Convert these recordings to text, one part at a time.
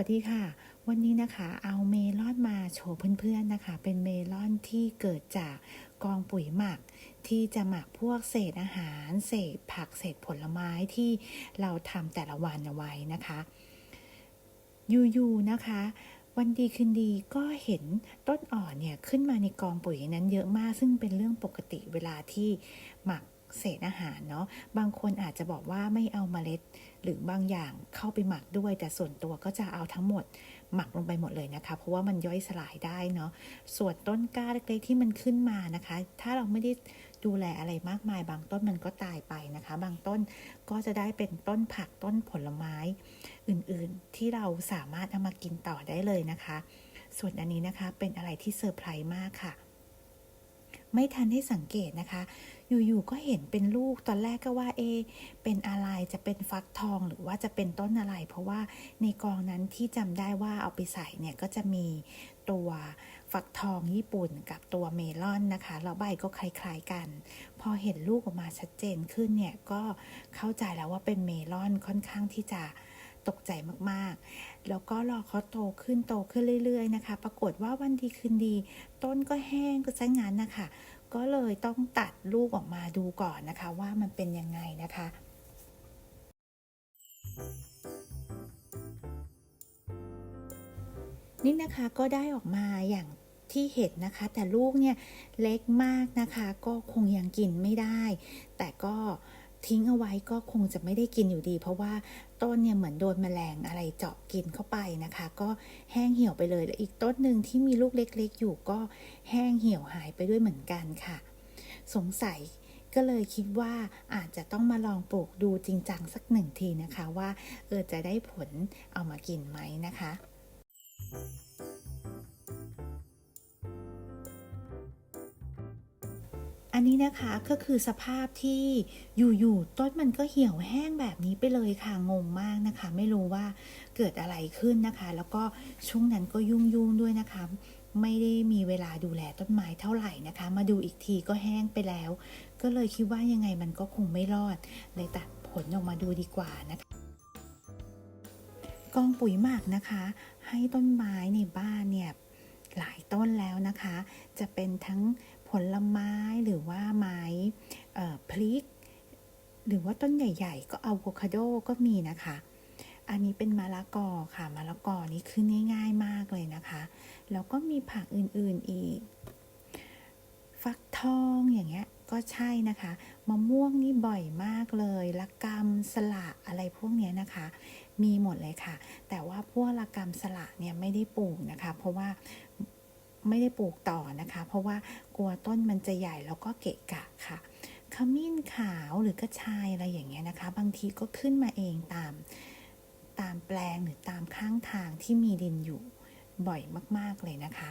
ัสดีค่ะ วันนี้นะคะเอาเมลอนมาโชว์เพื่อนๆนะคะ เป็นเมลอนที่เกิดจากกองปุ๋ยหมัก ที่จะหมักพวกเศษอาหาร เศษผักเศษผลไม้ที่เราทำแต่ละวันเอาไว้นะคะอยู่ๆนะคะ วันดีคืนดีก็เห็นต้นอ่อนเนี่ยขึ้นมาในกองปุ๋ยนั้นเยอะมาก ซึ่งเป็นเรื่องปกติเวลาที่หมัก เศษอาหารเนาะบางคนอาจจะบอกว่าไม่เอาเมล็ด หรือบางอย่างเข้าไปหมักด้วย แต่ส่วนตัวก็จะเอาทั้งหมดหมักลงไปหมดเลยนะคะ เพราะว่ามันย่อยสลายได้เนาะส่วนต้นกล้าเล็กๆที่มันขึ้นมานะคะ ถ้าเราไม่ได้ดูแลอะไรมากมาย บางต้นมันก็ตายไปนะคะ บางต้นก็จะได้เป็นต้นผักต้นผลไม้อื่นๆ ที่เราสามารถเอามากินต่อได้เลยนะคะ ส่วนอันนี้นะคะเป็นอะไรที่เซอร์ไพรส์มากค่ะ ไม่ทันได้สังเกตนะคะ อยู่ๆก็เห็นเป็นลูกตอนแรกก็ว่าเอ เป็นอะไรจะเป็นฟักทองหรือว่าจะเป็นต้นอะไร เพราะว่าในกองนั้นที่จำได้ว่าเอาไปใส่เนี่ยก็จะมีตัวฟักทองญี่ปุ่นกับตัวเมลอนนะคะแล้วใบก็คล้าย ๆกัน พอเห็นลูกออกมาชัดเจนขึ้นเนี่ยก็เข้าใจแล้วว่าเป็นเมลอนค่อนข้างที่จะ ตกใจมากๆ แล้วก็รอเขาโตขึ้นโตขึ้นเรื่อย ๆ นะคะ ปรากฏว่าวันดีคืนดี ต้นก็แห้งก็ซะงั้นนะคะ ก็เลยต้องตัดลูกออกมาดูก่อนนะคะ ว่ามันเป็นยังไงนะคะ นี่นะคะก็ได้ออกมาอย่างที่เห็นนะคะ แต่ลูกเนี่ยเล็กมากนะคะ ก็คงยังกินไม่ได้ แต่ก็ ทิ้งเอาไว้ก็คงจะไม่ได้กินอยู่ดี เพราะว่าต้นเนี่ยเหมือนโดนแมลงอะไรเจาะกินเข้าไปนะคะ ก็แห้งเหี่ยวไปเลยและอีกต้นหนึ่งที่มีลูกเล็กๆ อยู่ก็แห้งเหี่ยวหายไปด้วยเหมือนกันค่ะ สงสัยก็เลยคิดว่าอาจจะต้องมาลองปลูกดูจริงจังสักหนึ่งทีนะคะว่าเออจะได้ผลเอามากินไหมนะคะ นนี้นะคะก็คือสภาพที่อยู่ๆต้นมันก็เหี่ยวแห้งแบบนี้ไปเลยค่ะงงมากนะคะ ไม่รู้ว่าเกิดอะไรขึ้นนะคะ แล้วก็ช่วงนั้นก็ยุ่งๆด้วยนะคะ ไม่ได้มีเวลาดูแลต้นไม้เท่าไหร่นะคะ มาดูอีกทีก็แห้งไปแล้ว ก็เลยคิดว่ายังไงมันก็คงไม่รอด เลยตัดผลออกมาดูดีกว่านะคะกองปุ๋ยหมักนะคะ ให้ต้นไม้ในบ้านเนี่ยหลายต้นแล้วนะคะ จะเป็นทั้ง ผลไม้หรือว่าไม้พริก หรือว่าต้นใหญ่ ๆ ก็อะโวคาโดก็มีนะคะ อันนี้เป็นมะละกอค่ะมะละกอนี่ขึ้นง่ายๆมากเลยนะคะ แล้วก็มีผักอื่นๆอีก ฟักทองอย่างเงี้ยก็ใช่นะคะมะม่วงนี่บ่อยมากเลยละกำสละอะไรพวกเนี้ยนะคะ มีหมดเลยค่ะ แต่ว่าพวกละกำสละเนี่ยไม่ได้ปลูกนะคะ เพราะว่า ไม่ได้ปลูกต่อนะคะ เพราะว่ากลัวต้นมันจะใหญ่แล้วก็เกะกะค่ะขมิ้นขาวหรือกระชายอะไรอย่างเงี้ยนะคะ บางทีก็ขึ้นมาเองตามตามแปลงหรือตามข้างทางที่มีดินอยู่บ่อยมาก ๆ เลยนะคะ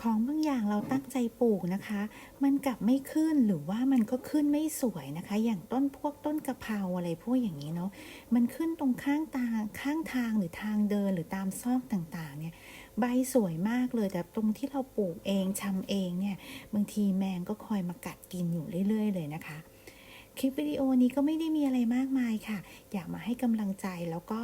ของบางอย่างเราตั้งใจปลูกนะคะ มันกลับไม่ขึ้นหรือว่ามันก็ขึ้นไม่สวยนะคะ อย่างต้นพวกต้นกะเพราอะไรพวกอย่างนี้เนาะ มันขึ้นตรงข้างทาข้างทางหรือทางเดินหรือตามซอกต่างๆ เนี่ย ใบสวยมากเลยแต่ตรงที่เราปลูกเองชำเองเนี่ย บางทีแมงก็คอยมากัดกินอยู่เรื่อย ๆ เลยนะคะ คลิปวิดีโอนี้ก็ไม่ได้มีอะไรมากมายค่ะ อยากมาให้กำลังใจแล้วก็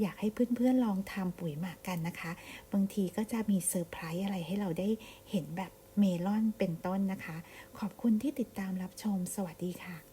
อยากให้เพื่อนๆลองทำปุ๋ยหมักกันนะคะ บางทีก็จะมีเซอร์ไพรส์อะไรให้เราได้เห็นแบบเมลอนเป็นต้นนะคะ ขอบคุณที่ติดตามรับชม สวัสดีค่ะ